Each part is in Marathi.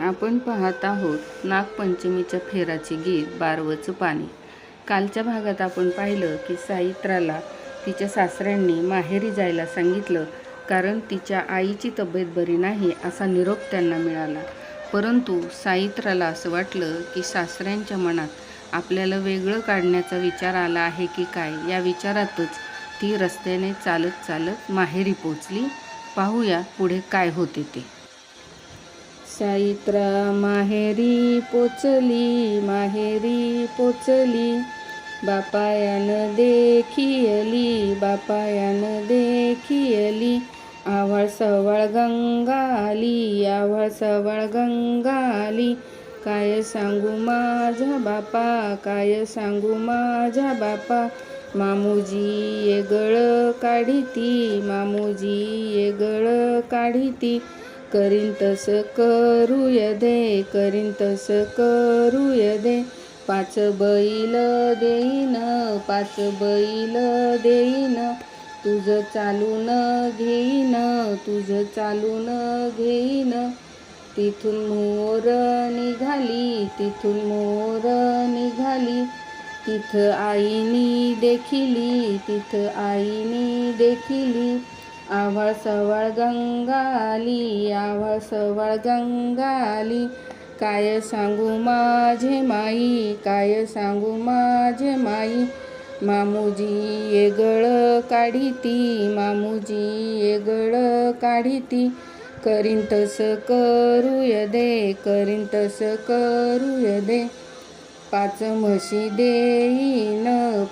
आपण पाहत आहोत नागपंचमीच्या फेराचे गीत बारवचं पाणी. कालच्या भागात आपण पाहिलं की साईत्राला तिच्या सासऱ्यांनी माहेरी जायला सांगितलं कारण तिच्या आईची तब्येत बरी नाही असा निरोप त्यांना मिळाला. परंतु साईत्राला असं वाटलं की सासऱ्यांच्या मनात आपल्याला वेगळं काढण्याचा विचार आला आहे की काय या विचारातच ती रस्त्याने चालत चालत माहेरी पोचली. पाहूया पुढे काय होते ते. साईत्रा माहेरी पोचली माहेरी पोचली. बापायान देखियली बापायान देखियली. आवाळ सवळ गंगाली आवळ सवळ गंगाली. काय सांगू माझा बापा काय सांगू माझा बापा. मामूजी ये गळ काढीती मामूजी ये गळ काढीती. करीन तसं करूय दे करीन तसं करूय दे. पाच बैल देईन पाच बैल देईन. तुझं चालून घेईन तुझं चालून घेईन. तिथून मोर निघाली तिथून मोर निघाली. तिथं आईनी देखिली तिथं आईनी देखिली. आवाळ सवाळ गंगाली आवळ आवाळ सवाळ काय सांगू माझे माई काय सांगू माझे माई. मामूजी ये गळ काढीती मामूजी ये गळ काढीती. करीन तसं करूय दे करीन तसं करूय दे. पाच म्हशी देईन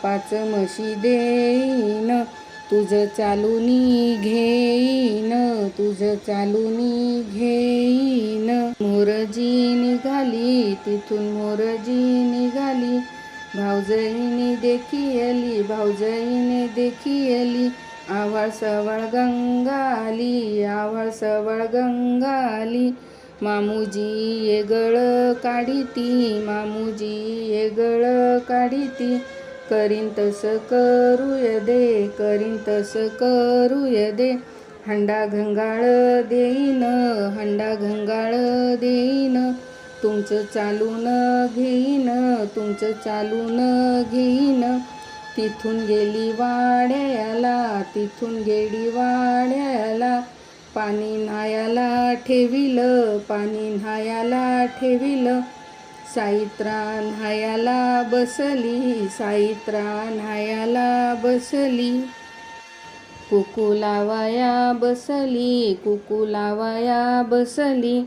पाच म्हशी देईन. तुझं चालूनी घेईन तुझं चालूनी घेईन. मोरजी निघाली तिथून मोरजी निघाली भाऊजईने देखियली भाऊजाईने देखियली. आवाळ सवळ गंगाली आवाळ सवाळ गंगा मामूजी ये गळ काढीती मामूजी ये गळ काढीती. करीन तसं करूय दे करीन तसं करूय दे. हंडा घंगाळ देईन हंडा घंगाळ देईन. तुमचं चालून घेईन तुमचं चालून घेईन. तिथून गेली वाड्याला तिथून गेली वाड्याला. पाणी न्हायाला ठेविलं पाणी न्हायाला ठेविलं. साईत्रा न्हायाला बसली साईत्रा न्हायाला बसली. कुकू लावाया बसली कुकू लावाया बसली.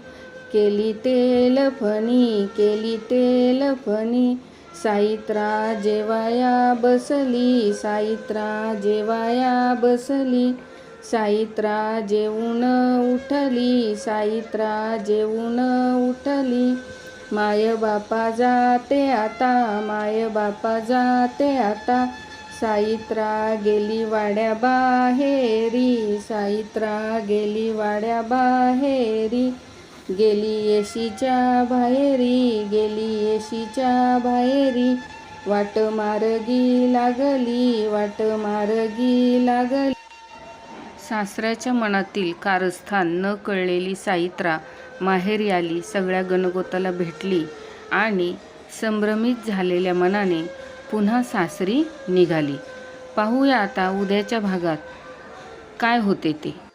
केली तेल फणी केली तेल फणी. साईत्रा जेवाया बसली साईत्रा जेवाया बसली. साईत्रा जेवून उठली साईत्रा जेवून उठली. माय बापा जाते आता माय बापा जाते आता. साईत्रा गेली वाड्या बाहेरी साईत्रा गेली वाड्या बाहेरी. गेली येशीच्या बाहेरी गेली येशीच्या बाहेरी. वाट मार्गी लागली वाट मार्गी लागली. सासऱ्याच्या मनातील कारस्थान न कळलेली साईत्रा माहेरी आली सगळ्या गणगोताला भेटली आणि संभ्रमित झालेल्या मनाने पुन्हा सासरी निघाली. पाहूया आता उद्याच्या भागात काय होते ते.